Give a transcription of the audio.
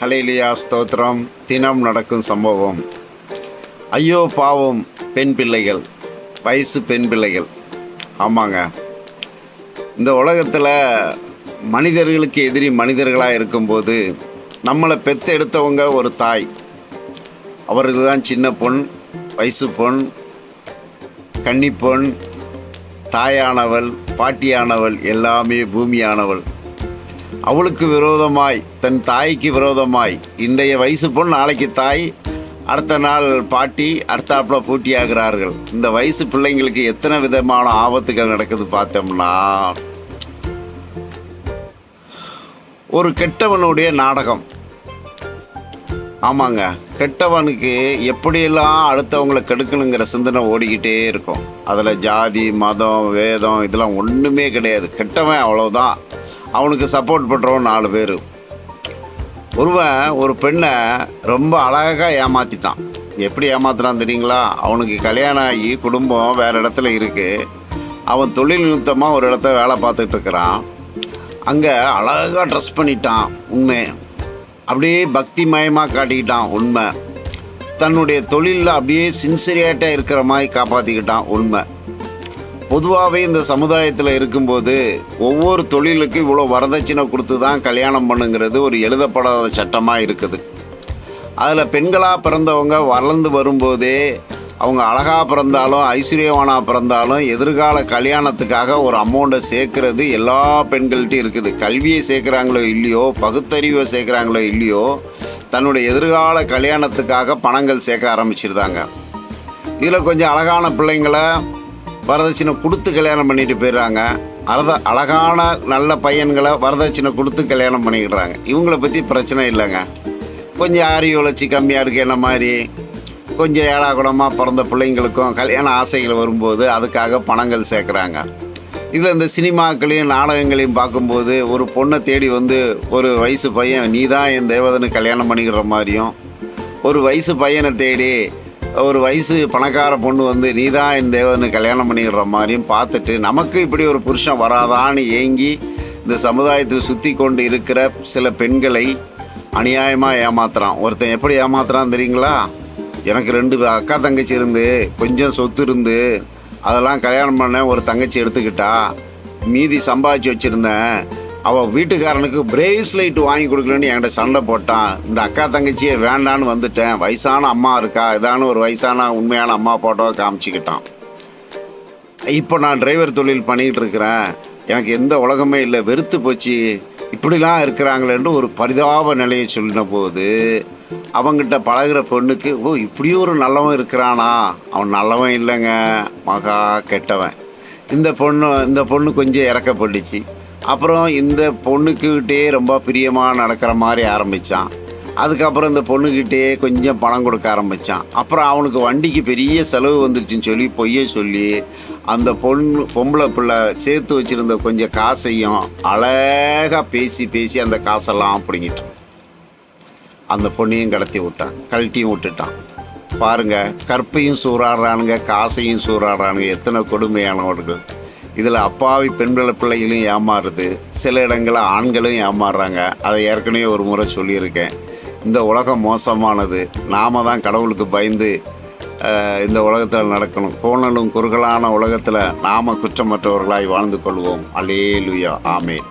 Hallelujah ஸ்தோத்திரம். தினம் நடக்கும் சம்பவம். ஐயோ பாவம் பெண் பிள்ளைகள் வயசு பெண் பிள்ளைகள். ஆமாங்க. இந்த உலகத்தில் மனிதர்களுக்கு எதிரி மனிதர்களாக இருக்கும்போது நம்மளை பெத்து எடுத்தவங்க ஒரு தாய். அவர்கள் தான் சின்ன பொண் வயசு பொண் கன்னிப்பொண் தாயானவள் பாட்டியானவள் எல்லாமே பூமியானவள். அவளுக்கு விரோதமாய் தன் தாய்க்கு விரோதமாய். இன்றைய வயசு பொண்ணு நாளைக்கு தாய் அடுத்த நாள் பாட்டி அடுத்தாப்புல பூட்டியாகிறார்கள். இந்த வயசு பிள்ளைங்களுக்கு எத்தனை விதமான ஆபத்துகள் நடக்குது பார்த்தோம்னா ஒரு கெட்டவனுடைய நாடகம். ஆமாங்க கெட்டவனுக்கு எப்படியெல்லாம் அடுத்தவங்களை கெடுக்கணுங்கிற சிந்தனை ஓடிக்கிட்டே இருக்கும். அதில் ஜாதி மதம் வேதம் இதெல்லாம் ஒன்றுமே கிடையாது. கெட்டவன் அவ்வளோதான் அவனுக்கு சப்போர்ட் பண்ணுறவன் நாலு பேர். ஒருவன் ஒரு பெண்ணை ரொம்ப அழகாக ஏமாற்றிட்டான் எப்படி ஏமாத்துறான் தெரியுங்களா? அவனுக்கு கல்யாணம் ஆகி குடும்பம் வேறு இடத்துல இருக்குது அவன் தொழில் நிமித்தமாக ஒரு இடத்த வேலை பார்த்துட்டு இருக்கிறான். அங்கே அழகாக ட்ரெஸ் பண்ணிட்டான் உண்மை. அப்படியே பக்தி மயமாக காட்டிக்கிட்டான் உண்மை. தன்னுடைய தொழிலில் அப்படியே சின்சியரியாட்டாக இருக்கிற மாதிரி காப்பாற்றிக்கிட்டான் உண்மை. பொதுவாகவே இந்த சமுதாயத்தில் இருக்கும்போது ஒவ்வொரு தொழிலுக்கும் இவ்வளோ வரதட்சணை கொடுத்து தான் கல்யாணம் பண்ணுங்கிறது ஒரு எழுதப்படாத சட்டமாக இருக்குது. அதில் பெண்களாக பிறந்தவங்க வளர்ந்து வரும்போதே அவங்க அழகாக பிறந்தாலும் ஐஸ்வர்யவானாக பிறந்தாலும் எதிர்கால கல்யாணத்துக்காக ஒரு அமௌண்ட்டை சேர்க்கறது எல்லா பெண்கள்கிட்டையும் இருக்குது. கல்வியை சேர்க்குறாங்களோ இல்லையோ பகுத்தறிவை சேர்க்குறாங்களோ இல்லையோ தன்னுடைய எதிர்கால கல்யாணத்துக்காக பணங்கள் சேர்க்க ஆரம்பிச்சிருந்தாங்க. இதில் கொஞ்சம் அழகான பிள்ளைங்களை வரதட்சணை கொடுத்து கல்யாணம் பண்ணிட்டு போயிடுறாங்க. அரத அழகான நல்ல பையன்களை வரதட்சணை கொடுத்து கல்யாணம் பண்ணிக்கிறாங்க இவங்களை பற்றி பிரச்சனை இல்லைங்க. கொஞ்சம் ஆரி உழைச்சி கம்மியாக இருக்கு என்ன மாதிரி? கொஞ்சம் ஏழாகுணமாக பிறந்த பிள்ளைங்களுக்கும் கல்யாண ஆசைகள் வரும்போது அதுக்காக பணங்கள் சேர்க்குறாங்க. இதில் இந்த சினிமாக்களையும் நாடகங்களையும் பார்க்கும்போது ஒரு பொண்ணை தேடி வந்து ஒரு வயசு பையன் நீ தான் என் தேவதனை கல்யாணம் பண்ணிக்கிற மாதிரியும் ஒரு வயசு பையனை தேடி ஒரு வயசு பணக்கார பொண்ணு வந்து நீ தான் என் தேவதனை கல்யாணம் பண்ணிக்கிற மாதிரியும் பார்த்துட்டு நமக்கு இப்படி ஒரு புருஷன் வராதான்னு ஏங்கி இந்த சமுதாயத்தில் சுற்றி கொண்டு இருக்கிற சில பெண்களை அநியாயமாக ஏமாத்துறான். ஒருத்தன் எப்படி ஏமாத்துறான் தெரியுங்களா? எனக்கு ரெண்டு அக்கா தங்கச்சி இருந்து கொஞ்சம் சொத்து இருந்து அதெல்லாம் கல்யாணம் பண்ண ஒரு தங்கச்சி எடுத்துக்கிட்டா மீதி சம்பாதிச்சு வச்சுருந்தேன் அவள் வீட்டுக்காரனுக்கு பிரேஸ்லைட் வாங்கி கொடுக்கலன்னு என்கிட்ட சண்டை போட்டான். இந்த அக்கா தங்கச்சியை வேண்டான்னு வந்துட்டேன். வயசான அம்மா இருக்கா? இதான ஒரு வயசான உண்மையான அம்மா போட்டோவை காமிச்சிக்கிட்டான். இப்போ நான் டிரைவர் தொழில் பண்ணிக்கிட்டு இருக்கிறேன். எனக்கு எந்த உலகமே இல்லை. வெறுத்து போச்சு. இப்படிலாம் இருக்கிறாங்களேன்னு ஒரு பரிதாப நிலையை சொல்லின போது அவங்கிட்ட பழகுற பொண்ணுக்கு ஓ இப்படியும் ஒரு நல்லவன் இருக்கிறானா? அவன் நல்லவன் இல்லைங்க. மகா கெட்டவன். இந்த பொண்ணு இந்த பொண்ணு கொஞ்சம் இறக்கப்பட்டுச்சு. அப்புறம் இந்த பொண்ணுக்கிட்டே ரொம்ப பிரியமாக நடக்கிற மாதிரி ஆரம்பித்தான் அதுக்கப்புறம் இந்த பொண்ணுக்கிட்டே கொஞ்சம் பணம் கொடுக்க ஆரம்பித்தான் அப்புறம் அவனுக்கு வண்டிக்கு பெரிய செலவு வந்துருச்சுன்னு சொல்லி பொய்ய சொல்லி அந்த பொண்ணு பொம்பளை பிள்ளை சேர்த்து வச்சுருந்த கொஞ்சம் காசையும் அழகாக பேசி பேசி அந்த காசெல்லாம் பிடுங்கிட்டான். அந்த பொண்ணையும் கடத்தி விட்டான் கழட்டியும் விட்டுட்டான். பாருங்க கற்பையும் சூறாடுறானுங்க காசையும் சூறாடுறானுங்க எத்தனை கொடுமையானவர்கள். இதில் அப்பாவி பெண்கள பிள்ளைகளையும் ஏமாறுது. சில இடங்களில் ஆண்களும் ஏமாறுறாங்க. அதை ஏற்கனவே ஒரு முறை சொல்லியிருக்கேன். இந்த உலகம் மோசமானது. நாம தான் கடவுளுக்கு பயந்து இந்த உலகத்தில் நடக்கணும். கோணலும் குறுகலான உலகத்தில் நாம் குற்றமற்றவர்களாய் வாழ்ந்து கொள்வோம். Hallelujah amen.